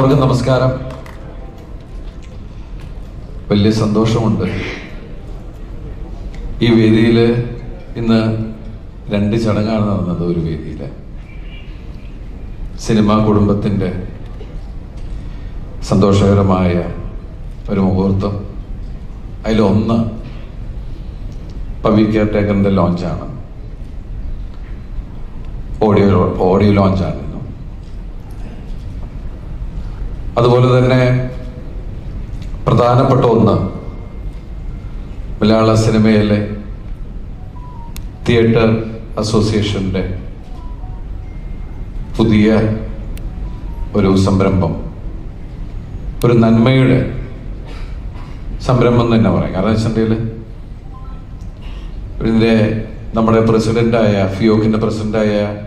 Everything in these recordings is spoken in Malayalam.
എല്ലാവർക്കും നമസ്കാരം. വലിയ സന്തോഷമുണ്ട്. ഈ വേദിയിൽ ഇന്ന് രണ്ട് ചടങ്ങാണ് നടന്നത് ഒരു വേദിയിൽ സിനിമാ കുടുംബത്തിന്റെ സന്തോഷകരമായ ഒരു മുഹൂർത്തം. അതിലൊന്ന് പബ്ലിക് കെയർ ടേക്കറിന്റെ ലോഞ്ചാണ്. ഓഡിയോ ഓഡിയോ ലോഞ്ചാണ് ഇന്ന് അതുപോലെ തന്നെ പ്രധാനപ്പെട്ട ഒന്ന് മലയാള സിനിമയിലെ തിയേറ്റർ അസോസിയേഷന്റെ പുതിയ ഒരു സംരംഭം. ഒരു നന്മയുടെ സംരംഭം തന്നെ പറയാം. കാരണം വെച്ചിട്ടുണ്ടെങ്കിൽ ഇതിന്റെ നമ്മുടെ പ്രസിഡന്റായ ഫിയോക്കിന്റെ പ്രസിഡന്റായ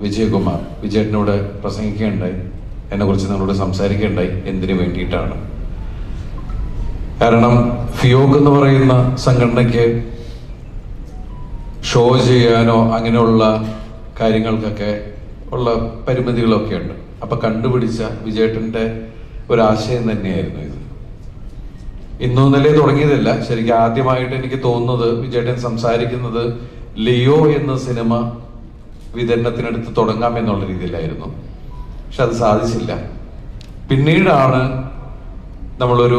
വിജയകുമാർ വിജയനോട് പ്രസംഗിക്കുകയുണ്ടായി. എന്നെ കുറിച്ച് നിങ്ങളോട് സംസാരിക്കുകയുണ്ടായി എന്തിനു വേണ്ടിയിട്ടാണ്? കാരണം ഫിയോക്ക് എന്ന് പറയുന്ന സംഘടനയ്ക്ക് ഷോ ചെയ്യാനോ അങ്ങനെയുള്ള കാര്യങ്ങൾക്കൊക്കെ ഉള്ള പരിമിതികളൊക്കെ ഉണ്ട്. അപ്പൊ കണ്ടുപിടിച്ച വിജയട്ടന്റെ ഒരാശയം തന്നെയായിരുന്നു ഇത്. ഇന്നു ഇന്നലെ തുടങ്ങിയതല്ല. ശരിക്കും ആദ്യമായിട്ട് എനിക്ക് തോന്നുന്നത് വിജയേട്ടൻ സംസാരിക്കുന്നത് ലിയോ എന്ന സിനിമ വിതരണത്തിനടുത്ത് തുടങ്ങാം എന്നുള്ള രീതിയിലായിരുന്നു. പക്ഷെ അത് സാധിച്ചില്ല. പിന്നീടാണ് നമ്മളൊരു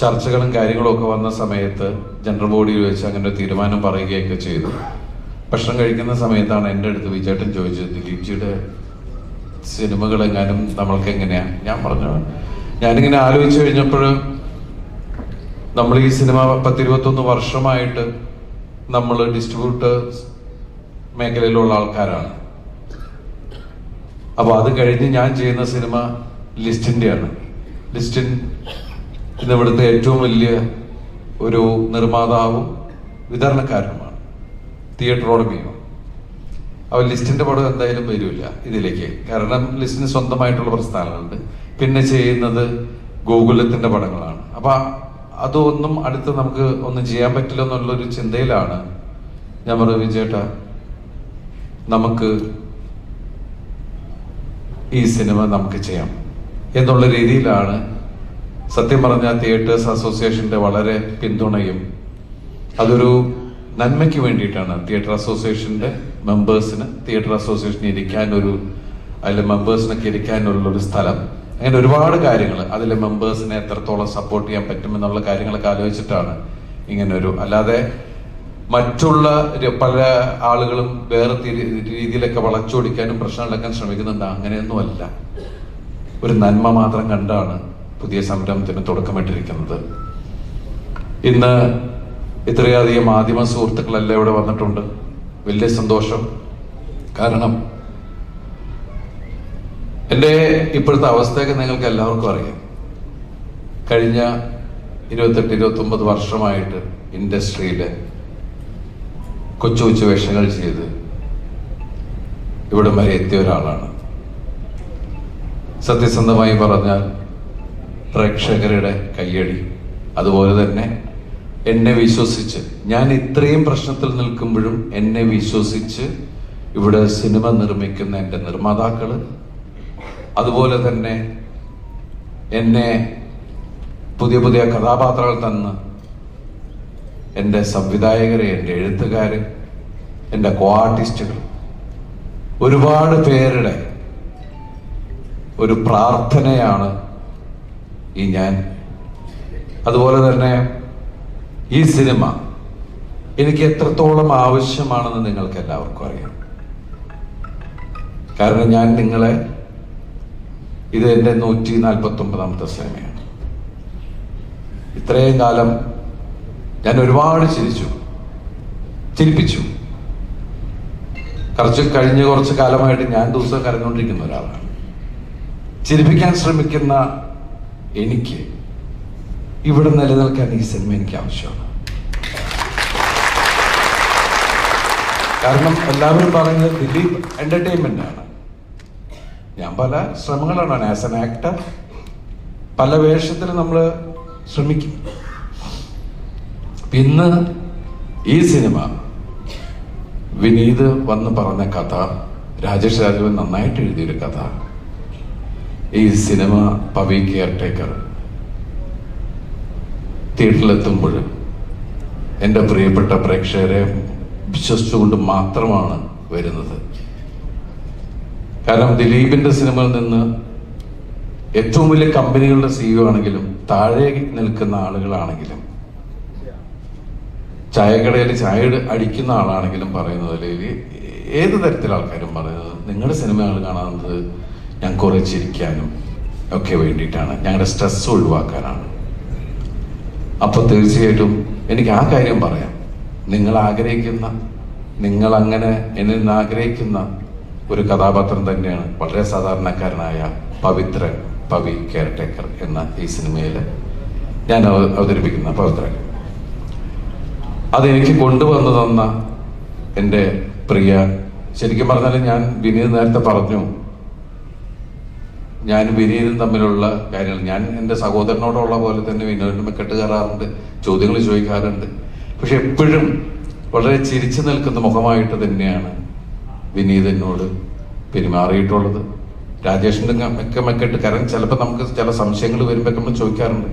ചർച്ചകളും കാര്യങ്ങളും ഒക്കെ വന്ന സമയത്ത് ജനറൽ ബോഡിയിൽ വെച്ച് അങ്ങനെ ഒരു തീരുമാനം പറയുകയൊക്കെ ചെയ്തു. ഭക്ഷണം കഴിക്കുന്ന സമയത്താണ് എന്റെ അടുത്ത് വിജയേട്ടൻ ചോദിച്ചത് ദിലീപ്ജിയുടെ സിനിമകൾ എങ്ങാനും നമ്മൾക്ക് എങ്ങനെയാ? ഞാൻ പറഞ്ഞു ഞാനിങ്ങനെ ആലോചിച്ച് കഴിഞ്ഞപ്പോൾ നമ്മൾ ഈ സിനിമ പത്തിരുപത്തൊന്ന് വർഷമായിട്ട് നമ്മൾ ഡിസ്ട്രിബ്യൂട്ടേഴ്സ് മേഖലയിലുള്ള ആൾക്കാരാണ്. അപ്പൊ അത് കഴിഞ്ഞ് ഞാൻ ചെയ്യുന്ന സിനിമ ലിസ്റ്റിന്റെയാണ് ലിസ്റ്റിൻ ഇന്ന് ഇവിടുത്തെ ഏറ്റവും വലിയ ഒരു നിർമ്മാതാവും വിതരണക്കാരനുമാണ് തിയേറ്റർ ഭീമം അവ ലിസ്റ്റിന്റെ പടം എന്തായാലും വരില്ല ഇതിലേക്ക്. കാരണം ലിസ്റ്റിന് സ്വന്തമായിട്ടുള്ള പ്രസ്ഥാനങ്ങളുണ്ട് പിന്നെ ചെയ്യുന്നത് ഗോകുലത്തിന്റെ പടങ്ങളാണ്. അപ്പൊ അതൊന്നും അടുത്ത് നമുക്ക് ഒന്നും ചെയ്യാൻ പറ്റില്ല എന്നുള്ളൊരു ചിന്തയിലാണ് ഞാൻ പറഞ്ഞു വിജയേട്ട. നമുക്ക് ഈ സിനിമ നമുക്ക് ചെയ്യാം എന്നുള്ള രീതിയിലാണ് സത്യം പറഞ്ഞ തിയേറ്റേഴ്സ് അസോസിയേഷന്റെ വളരെ പിന്തുണയും അതൊരു നന്മയ്ക്ക് വേണ്ടിയിട്ടാണ് തിയേറ്റർ അസോസിയേഷന്റെ മെമ്പേഴ്സിന് തിയേറ്റർ അസോസിയേഷൻ ഇരിക്കാൻ ഒരു അതിലെ മെമ്പേഴ്സിനൊക്കെ ഇരിക്കാനുള്ള ഒരു സ്ഥലം. അങ്ങനെ ഒരുപാട് കാര്യങ്ങൾ അതിലെ മെമ്പേഴ്സിനെ എത്രത്തോളം സപ്പോർട്ട് ചെയ്യാൻ പറ്റുമെന്നുള്ള കാര്യങ്ങളൊക്കെ ആലോചിച്ചിട്ടാണ് ഇങ്ങനെ ഒരു അല്ലാതെ മറ്റുള്ള പല ആളുകളും വേറെ രീതിയിലൊക്കെ വളച്ചൊടിക്കാനും പ്രശ്നം ഉണ്ടാക്കാൻ ശ്രമിക്കുന്നുണ്ട്. അങ്ങനെയൊന്നുമല്ല. ഒരു നന്മ മാത്രം കണ്ടാണ് പുതിയ സംരംഭത്തിന് തുടക്കമിട്ടിരിക്കുന്നത്. ഇന്ന് ഇത്രയധികം മാധ്യമ സുഹൃത്തുക്കളെല്ലാം ഇവിടെ വന്നിട്ടുണ്ട്. വലിയ സന്തോഷം. കാരണം എന്റെ ഇപ്പോഴത്തെ അവസ്ഥയൊക്കെ നിങ്ങൾക്ക് എല്ലാവർക്കും അറിയാം. കഴിഞ്ഞ ഇരുപത്തെട്ട് ഇരുപത്തി ഒമ്പത് വർഷമായിട്ട് ഇൻഡസ്ട്രിയിൽ കൊച്ചു കൊച്ചു വേഷങ്ങൾ ചെയ്ത് ഇവിടം വരെ എത്തിയ ഒരാളാണ്. സത്യസന്ധമായി പറഞ്ഞാൽ പ്രേക്ഷകരുടെ കയ്യടി. അതുപോലെ തന്നെ എന്നെ വിശ്വസിച്ച് ഞാൻ ഇത്രയും പ്രശ്നത്തിൽ നിൽക്കുമ്പോഴും എന്നെ വിശ്വസിച്ച് ഇവിടെ സിനിമ നിർമ്മിക്കുന്ന എന്റെ നിർമ്മാതാക്കൾ അതുപോലെ തന്നെ എന്നെ പുതിയ പുതിയ കഥാപാത്രങ്ങൾ തന്ന് എന്റെ സംവിധായകരെ എന്റെ എഴുത്തുകാര് എന്റെ കോ ആർട്ടിസ്റ്റുകൾ ഒരുപാട് പേരുടെ ഒരു പ്രാർത്ഥനയാണ് ഈ ഞാൻ. അതുപോലെ തന്നെ ഈ സിനിമ എനിക്ക് എത്രത്തോളം ആവശ്യമാണെന്ന് നിങ്ങൾക്ക് എല്ലാവർക്കും അറിയാം. കാരണം ഞാൻ നിങ്ങളെ ഇത് എന്റെ നൂറ്റി നാൽപ്പത്തി ഒമ്പതാമത്തെ സിനിമയാണ്. ഇത്രയും കാലം ഞാൻ ഒരുപാട് ചിരിച്ചു. ചിരിപ്പിച്ചു. കുറച്ച് കഴിഞ്ഞ കുറച്ച് കാലമായിട്ട് ഞാൻ ദിവസം കരഞ്ഞുകൊണ്ടിരിക്കുന്ന ഒരാളാണ്. ചിരിപ്പിക്കാൻ ശ്രമിക്കുന്ന എനിക്ക് ഇവിടെ നിലനിൽക്കാൻ ഈ സിനിമ എനിക്ക് ആവശ്യമാണ്. കാരണം എല്ലാവരും പറയുന്നത് ദിലീപ് എന്റർടൈൻമെന്റ് ആണ്. ഞാൻ പല ശ്രമങ്ങളാണ്. ആസ് എൻ ആക്ടർ പല വേഷത്തിൽ നമ്മൾ ശ്രമിക്കും. ഇന്ന് ഈ സിനിമ വിനീത് വന്ന് പറഞ്ഞ കഥ രാജേഷ് രാജുവൻ നന്നായിട്ട് എഴുതിയൊരു കഥ. ഈ സിനിമ പവി കെയർ ടേക്കർ തിയേറ്ററിലെത്തുമ്പോൾ എന്റെ പ്രിയപ്പെട്ട പ്രേക്ഷകരെ വിശ്വസിച്ചുകൊണ്ട് മാത്രമാണ് വരുന്നത്. കാരണം ദിലീപിന്റെ സിനിമയിൽ നിന്ന് ഏറ്റവും വലിയ കമ്പനികളുടെ സിഇഒ ആണെങ്കിലും താഴെ നിൽക്കുന്ന ആളുകളാണെങ്കിലും ചായക്കടയിൽ ചായ അടിക്കുന്ന ആളാണെങ്കിലും പറയുന്നത് അല്ലെങ്കിൽ ഏത് തരത്തിലുള്ള ആൾക്കാരും പറയുന്നത്? നിങ്ങളുടെ സിനിമകൾ കാണുന്നത് ഞാൻ കുറേ ചിരിക്കാനും ഒക്കെ വേണ്ടിയിട്ടാണ്. ഞങ്ങളുടെ സ്ട്രെസ് ഒഴിവാക്കാനാണ്. അപ്പോൾ തീർച്ചയായിട്ടും എനിക്ക് ആ കാര്യം പറയാം. നിങ്ങൾ ആഗ്രഹിക്കുന്ന നിങ്ങൾ അങ്ങനെ എന്നിൽ നിന്ന് ആഗ്രഹിക്കുന്ന ഒരു കഥാപാത്രം തന്നെയാണ് വളരെ സാധാരണക്കാരനായ പവിത്രൻ പവി കെയർടേക്കർ എന്ന ഈ സിനിമയിൽ ഞാൻ അവതരിപ്പിക്കുന്ന പവിത്രൻ. അതെനിക്ക് കൊണ്ടുവന്നു തന്ന എന്റെ പ്രിയ ശരിക്കും പറഞ്ഞാൽ ഞാൻ വിനീത് നേരത്തെ പറഞ്ഞു. ഞാൻ വിനീതും തമ്മിലുള്ള കാര്യങ്ങൾ. ഞാൻ എന്റെ സഹോദരനോടുള്ള പോലെ തന്നെ വിനോദിനും കെട്ട് കയറാറുണ്ട് ചോദ്യങ്ങൾ ചോദിക്കാറുണ്ട്. പക്ഷെ എപ്പോഴും വളരെ ചിരിച്ചു നിൽക്കുന്ന മുഖമായിട്ട് തന്നെയാണ് വിനീത് എന്നോട് പെരുമാറിയിട്ടുള്ളത്. രാജേഷിന്റെ മെക്കെ മെക്കെട്ട് കാരണം ചിലപ്പോൾ നമുക്ക് ചില സംശയങ്ങൾ വരുമ്പോൾ നമ്മൾ ചോദിക്കാറുണ്ട്.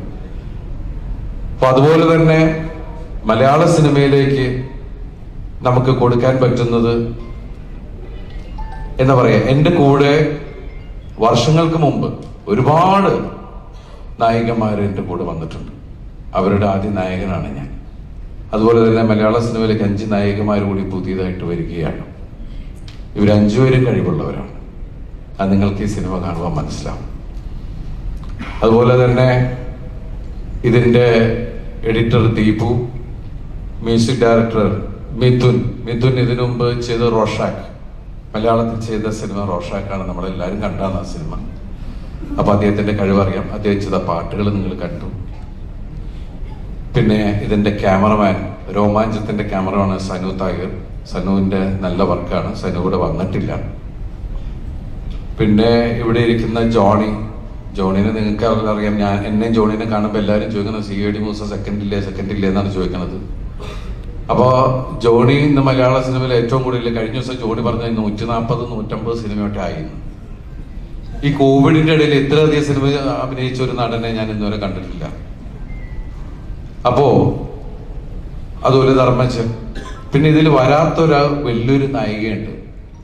അപ്പൊ അതുപോലെ തന്നെ മലയാള സിനിമയിലേക്ക് നമുക്ക് കൊടുക്കാൻ പറ്റുന്നത് എന്താ പറയാ. എന്റെ കൂടെ വർഷങ്ങൾക്ക് മുമ്പ് ഒരുപാട് നായികന്മാർ എന്റെ കൂടെ വന്നിട്ടുണ്ട്. അവരുടെ ആദ്യ നായകനാണ് ഞാൻ. അതുപോലെ തന്നെ മലയാള സിനിമയിലേക്ക് അഞ്ച് നായികമാർ കൂടി പുതിയതായിട്ട് വരികയാണ്. ഇവർ അഞ്ചുപേരും കഴിവുള്ളവരാണ്. അത് നിങ്ങൾക്ക് ഈ സിനിമ കാണുമ്പോൾ മനസ്സിലാവും. അതുപോലെ തന്നെ ഇതിന്റെ editor Deepu music director Mithun. Mithun ഇതിനു മുമ്പ് ചെയ്ത റോഷാക്ക്. മലയാളത്തിൽ ചെയ്ത സിനിമ റോഷാക്കാണ് നമ്മളെല്ലാവരും കണ്ടാണ് ആ സിനിമ. അപ്പൊ അദ്ദേഹത്തിന്റെ കഴിവറിയാം. അദ്ദേഹം ചെയ്ത പാട്ടുകൾ നിങ്ങൾ കണ്ടു. പിന്നെ ഇതിന്റെ ക്യാമറമാൻ രോമാഞ്ചത്തിന്റെ ക്യാമറമാണ് സനു തായർ. സനുവിന്റെ നല്ല വർക്കാണ്. സനു ഇവിടെ വന്നിട്ടില്ല. പിന്നെ ഇവിടെ ഇരിക്കുന്ന ജോണി. ജോണിനെ നിങ്ങൾക്ക് അറിയാം. ഞാൻ എന്നെയും ജോണിനെ കാണുമ്പോൾ എല്ലാവരും ചോദിക്കുന്നത് C A D Moosa second ഇല്ലേ? സെക്കൻഡ് ഇല്ലേ? എന്നാണ് ചോദിക്കുന്നത്. അപ്പോൾ ജോണി ഇന്ന് മലയാള സിനിമയിൽ ഏറ്റവും കൂടുതൽ കഴിഞ്ഞ ദിവസം ജോണി പറഞ്ഞ നൂറ്റി നാൽപ്പത് നൂറ്റമ്പത് സിനിമയൊക്കെ ആയിരുന്നു. ഈ കോവിഡിന്റെ ഇടയിൽ ഇത്രയധികം സിനിമ അഭിനയിച്ച ഒരു നടനെ ഞാൻ ഇന്നുവരെ കണ്ടിട്ടില്ല. അപ്പോ അതൊരു ധർമ്മജൻ. പിന്നെ ഇതിൽ വരാത്തൊരു വലിയൊരു നായികയുണ്ട്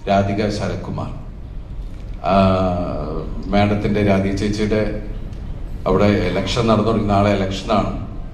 രാധിക ശരത്കുമാർ. മാഡത്തിന്റെ രാധിക ചേച്ചിയുടെ അവിടെ എലക്ഷൻ നടന്നു നാളെ ഇലക്ഷനാണ്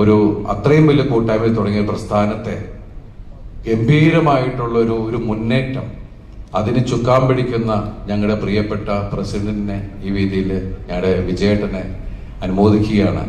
ഒരു അത്രയും വലിയ കൂട്ടായ്മയിൽ തുടങ്ങിയ പ്രസ്ഥാനത്തെ ഗംഭീരമായിട്ടുള്ള ഒരു ഒരു മുന്നേറ്റം. അതിന് ചുക്കാൻ പിടിക്കുന്ന ഞങ്ങളുടെ പ്രിയപ്പെട്ട പ്രസിഡന്റിനെ ഈ വേദിയിൽ ഞങ്ങളുടെ വിജയേട്ടനെ അനുമോദിക്കുകയാണ്.